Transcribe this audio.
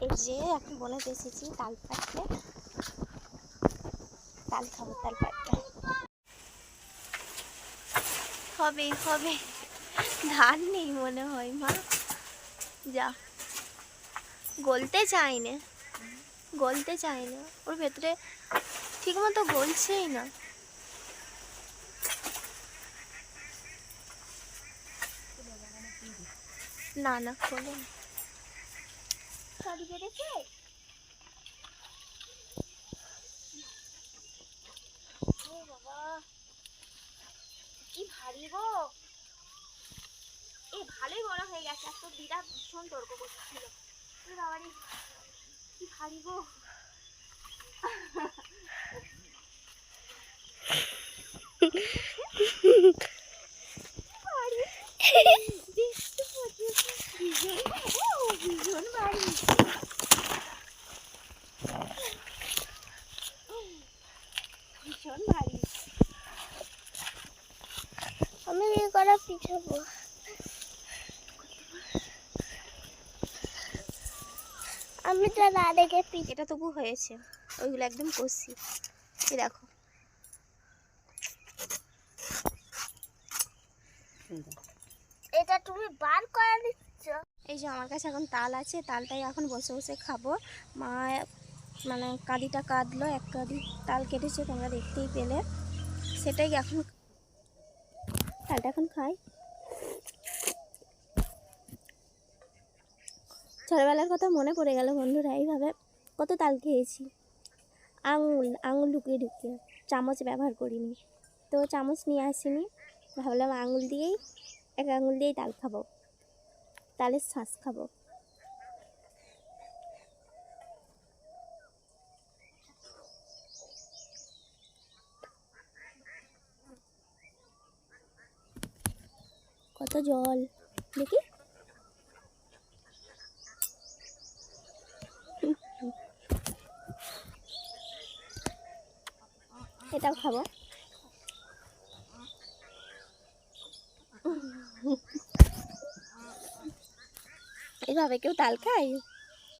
এই যে এখন বনেতে এসেছি তাল পাড়তে। তাল খাব তাল হবে হবে। ধান নেই মনে হয়, মা। যা। গলতে চাই না। গলতে চাই না। ওর ভেতরে ঠিক মতো গলছেই না। না না, খোলে না। শাড়ি বেড়েছে বাবা কি ভারী গো। এ ভালোই বড় হয়ে গেছে এত বিরাট ভীষণ তর্ক করছিল। এ বাবারে কি ভারী গো। ভীষণ ভারী। ভীষণ ভারী আমি বিয়ে করা পিছাবো আমি তো না দেখে পিছ এটা তবু হয়েছে। ওইগুলো একদম কষি। এই দেখো। এটা তুমি বার করে দিচ্ছ এই যে আমার কাছে এখন তাল আছে তালটাই এখন বসে বসে খাব। মা মানে কাঁদিটা কাঁদলো, এক কাঁদি তাল কেটেছে, তোমরা দেখতেই পেলে। সেটাই এখন তালটা এখন খাই ছোটোবেলার কথা মনে পড়ে গেল বন্ধুরা, এইভাবে কত তাল খেয়েছি। আঙুল আঙুল ঢুকিয়ে ঢুকিয়ে চামচ ব্যবহার করিনি। তো চামচ নিয়ে আসিনি, ভাবলাম আঙুল দিয়েই, এক আঙুল দিয়েই তাল খাব। তালের শ্বাস খাব। কত জল। দেখি। এটাও খাব। এভাবে কেউ তাল খায়?